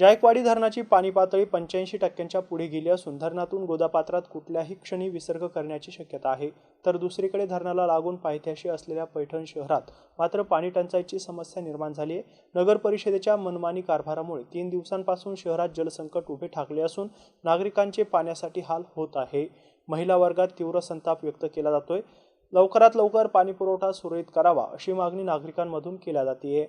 जायकवाडी धरणाची पाणी पातळी पंच्याऐंशी टक्क्यांच्या पुढे गेली असून धरणातून गोदापात्रात कुठल्याही क्षणी विसर्ग करण्याची शक्यता आहे. तर दुसरीकडे धरणाला लागून पायथ्याशी असलेल्या पैठण शहरात मात्र पाणी टंचाईची समस्या निर्माण झाली आहे. नगर परिषदेच्या मनमानी कारभारामुळे तीन दिवसांपासून शहरात जलसंकट उभे ठाकले असून नागरिकांचे पाण्यासाठी हाल होत आहे. महिला वर्गात तीव्र संताप व्यक्त केला जातोय. लवकरात लवकर पाणीपुरवठा सुरळीत करावा अशी मागणी नागरिकांमधून केल्या जाते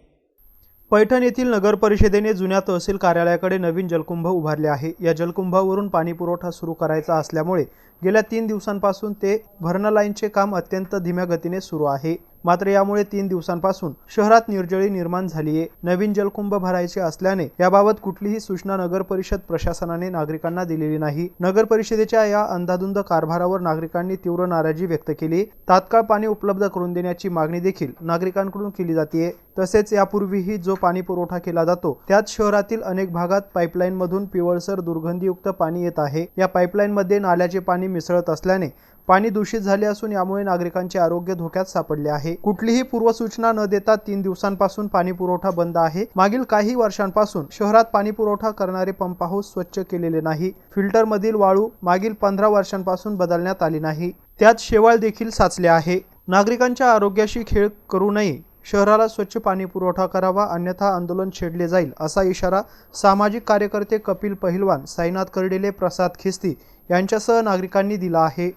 पैठण येथील नगर परिषदेने जुन्या तहसील कार्यालयाकडे नवीन जलकुंभ उभारले आहे. या जलकुंभावरून पाणीपुरवठा सुरू करायचा असल्यामुळे गेल्या तीन दिवसांपासून ते भरणलाईनचे काम अत्यंत धीम्या गतीने सुरू आहे. मात्र यामुळे तीन दिवसांपासून शहरात निर्जळी निर्माण झाली आहे नवीन जलकुंभ भरायचे असल्याने याबाबत कुठलीही सूचना नगर परिषद प्रशासनाने नागरिकांना दिलेली नाही. नगर परिषदेच्या या अंधाधुंद कारभारावर नागरिकांनी तीव्र नाराजी व्यक्त केली. तात्काळ पाणी उपलब्ध करून देण्याची मागणी देखील नागरिकांकडून केली जाते तसेच यापूर्वीही जो पाणी पुरवठा केला जातो त्यात शहरातील अनेक भागात पाईपलाईन मधून पिवळसर दुर्गंधीयुक्त पाणी येत आहे. या पाईपलाईन मध्ये नाल्याचे पाणी मिसळत असल्याने पाणी दूषित झाले असून यामुळे नागरिकांचे आरोग्य धोक्यात सापडले आहे. कुठलीही पूर्वसूचना न देता तीन दिवसांपासून पाणी पुरवठा बंद आहे. मागील काही वर्षांपासून शहरात पाणी पुरवठा करणारे पंप हाऊस स्वच्छ केलेले नाही. फिल्टर मधील वाळू मागील पंधरा वर्षांपासून बदलण्यात आली नाही. त्यात शेवाळ देखील साचले आहे. नागरिकांच्या आरोग्याशी खेळ करू नये. शहराला स्वच्छ पाणी पुरवठा करावा अन्यथा आंदोलन छेडले जाईल असा इशारा सामाजिक कार्यकर्ते कपिल पहिलवान साईनाथ कर्डिले प्रसाद खिस्ती यांच्यासह नागरिकांनी दिला आहे.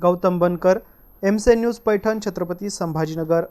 गौतम बनकर एमसे न्यूज पैठण छत्रपती संभाजीनगर.